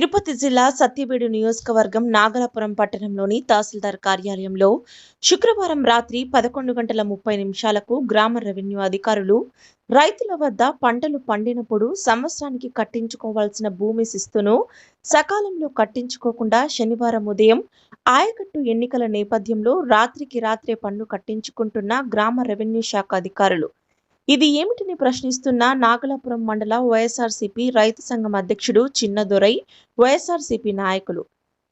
తిరుపతి జిల్లా సత్యవేడు నియోజకవర్గం నాగలాపురం పట్టణంలోని తహసీల్దార్ కార్యాలయంలో శుక్రవారం రాత్రి పదకొండు గంటల ముప్పై నిమిషాలకు గ్రామ రెవెన్యూ అధికారులు రైతుల వద్ద పంటలు పండినప్పుడు సంవత్సరానికి కట్టించుకోవాల్సిన భూమి శిస్తును సకాలంలో కట్టించుకోకుండా శనివారం ఉదయం ఆయకట్టు ఎన్నికల నేపథ్యంలో రాత్రికి రాత్రే పన్ను కట్టించుకుంటున్న గ్రామ రెవెన్యూ శాఖ అధికారులు. ఇది ఏమిటని ప్రశ్నిస్తున్న నాగలాపురం మండల వైఎస్ఆర్సీపీ రైతు సంఘం అధ్యక్షుడు చిన్నదొరై వైఎస్ఆర్సీపీ నాయకులు.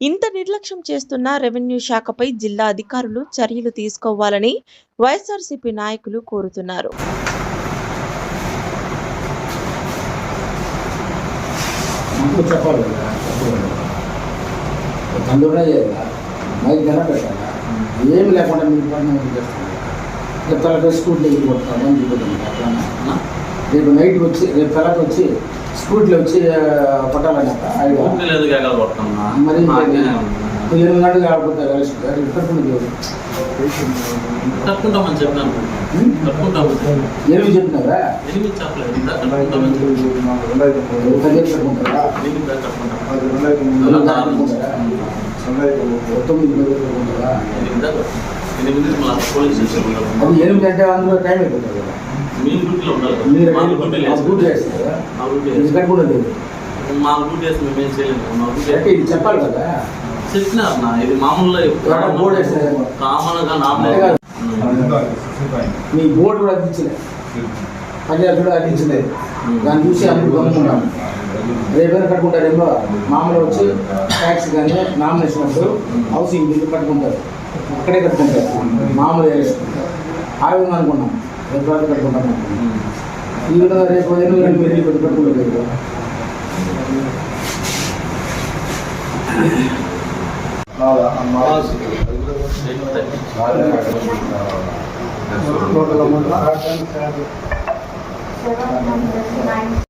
ఇంత నిర్లక్ష్యం చేస్తున్న రెవెన్యూ శాఖపై జిల్లా అధికారులు చర్యలు తీసుకోవాలని వైఎస్ఆర్సీపీ నాయకులు కోరుతున్నారు. ఏమి లేకుండా మీరు రేపు తలకి స్కూల్లో వెళ్ళిపోతాను అని చెబుతాను అట్లా రేపు నైట్ వచ్చి రేపు తలకి వచ్చి స్కూట్లో వచ్చి కొట్టాలన్నట ఐదు. మరి నాకే ఎనిమిది గంటలు ఆడిపోతారు కలిసి కట్టుకుంటే కట్టుకుంటామని చెప్పాను. ఏమి చెప్పినారా? ఎనిమిది చెప్పలేదు. ఎనిమిది ఎనిమిది తొమ్మిది ఎనిమిది అది అంటే అందులో టైం అయిపోతుంది కదా. మీరు మా డ్యూటీ లేదు చేస్తారు. కదా. మా మేము ఏం చేయలేము. మా డ్యూటీ అంటే ఇది చెప్పాలి కదా. చెప్పినారు నా ఇది మామూలుగా మీ బోర్డు కూడా అందించలేదు పంజాబ్ కూడా అందించలేదు దాన్ని చూసి అందరూ గమ్ముకున్నాం రేపైనా కట్టుకుంటారేమో మామూలు వచ్చి ట్యాక్స్ కానీ నామినేషన్ అప్పుడు హౌసింగ్ బిల్లు కట్టుకుంటారు. అక్కడే కట్టుకుంటారు మామూలు ఎలక్షన్ ఆ విధంగా అనుకున్నాం రేపు రాత్రి కట్టుకుంటాం అనుకున్నాం. ఈ విధంగా రేపు ఎనిమిది గంటలు మీరు పెట్టి కట్టుకుంటారు కదా. Thirty total amount